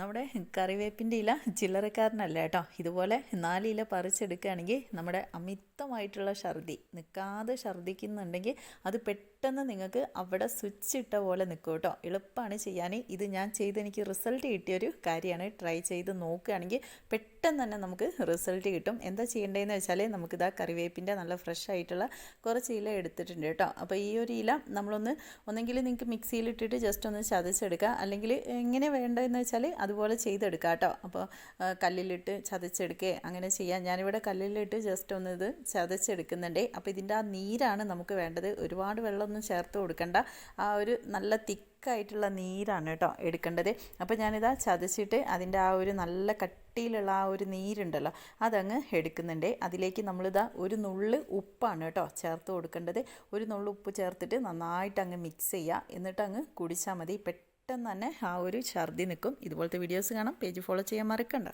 നമ്മുടെ കറിവേപ്പിന്റെ ഇല ചില്ലറക്കാരനല്ല കേട്ടോ. ഇതുപോലെ നാല് ഇല പറിച്ചെടുക്കുകയാണെങ്കിൽ നമ്മുടെ അമിതമായിട്ടുള്ള ഛർദി നിൽക്കാതെ ഛർദിക്കുന്നുണ്ടെങ്കിൽ അത് പെട്ടെന്ന് നിങ്ങൾക്ക് അവിടെ സ്വിച്ച് ഇട്ട പോലെ നിൽക്കും കേട്ടോ. എളുപ്പമാണ് ചെയ്യാൻ. ഇത് ഞാൻ ചെയ്ത് എനിക്ക് റിസൾട്ട് കിട്ടിയൊരു കാര്യമാണ്. ട്രൈ ചെയ്ത് നോക്കുകയാണെങ്കിൽ പെട്ടെന്ന് തന്നെ നമുക്ക് റിസൾട്ട് കിട്ടും. എന്താ ചെയ്യേണ്ടതെന്ന് വെച്ചാൽ നമുക്കിതാ കറിവേപ്പിന്റെ നല്ല ഫ്രഷ് ആയിട്ടുള്ള കുറച്ച് ഇല എടുത്തിട്ടുണ്ട് കേട്ടോ. അപ്പോൾ ഈ ഒരു ഇല നമ്മളൊന്ന് ഒന്നെങ്കിൽ നിങ്ങൾക്ക് മിക്സിയിലിട്ടിട്ട് ജസ്റ്റ് ഒന്ന് ചതച്ചെടുക്കുക. അല്ലെങ്കിൽ എങ്ങനെ വേണ്ടതെന്ന് വെച്ചാൽ അതുപോലെ ചെയ്തെടുക്കാം കേട്ടോ. അപ്പോൾ കല്ലിലിട്ട് ചതച്ചെടുക്കുക അങ്ങനെ ചെയ്യാം. ഞാനിവിടെ കല്ലിലിട്ട് ജസ്റ്റ് ഒന്ന് ഇത് ചതച്ചെടുക്കുന്നുണ്ട്. അപ്പോൾ ഇതിന്റെ ആ നീരാണ് നമുക്ക് വേണ്ടത്. ഒരുപാട് വെള്ളമൊന്നും ചേർത്ത് കൊടുക്കണ്ട. ആ ഒരു നല്ല തിക്കായിട്ടുള്ള നീരാണ് കേട്ടോ എടുക്കേണ്ടത്. അപ്പോൾ ഞാനിതാ ചതച്ചിട്ട് അതിന്റെ ആ ഒരു നല്ല കട്ടിയിലുള്ള ആ ഒരു നീരുണ്ടല്ലോ അതങ്ങ് എടുക്കുന്നുണ്ട്. അതിലേക്ക് നമ്മളിതാ ഒരു നുള്ള് ഉപ്പാണ് കേട്ടോ ചേർത്ത് കൊടുക്കേണ്ടത്. ഒരു നുള്ള് ഉപ്പ് ചേർത്തിട്ട് നന്നായിട്ട് അങ്ങ് മിക്സ് ചെയ്യുക. എന്നിട്ട് അങ്ങ് കുടിച്ചാൽ മതി. പെട്ടെന്ന് തന്നെ ആ ഒരു ഛർദി നിൽക്കും. ഇതുപോലത്തെ വീഡിയോസ് കാണാം. പേജ് ഫോളോ ചെയ്യാൻ മറക്കണ്ട.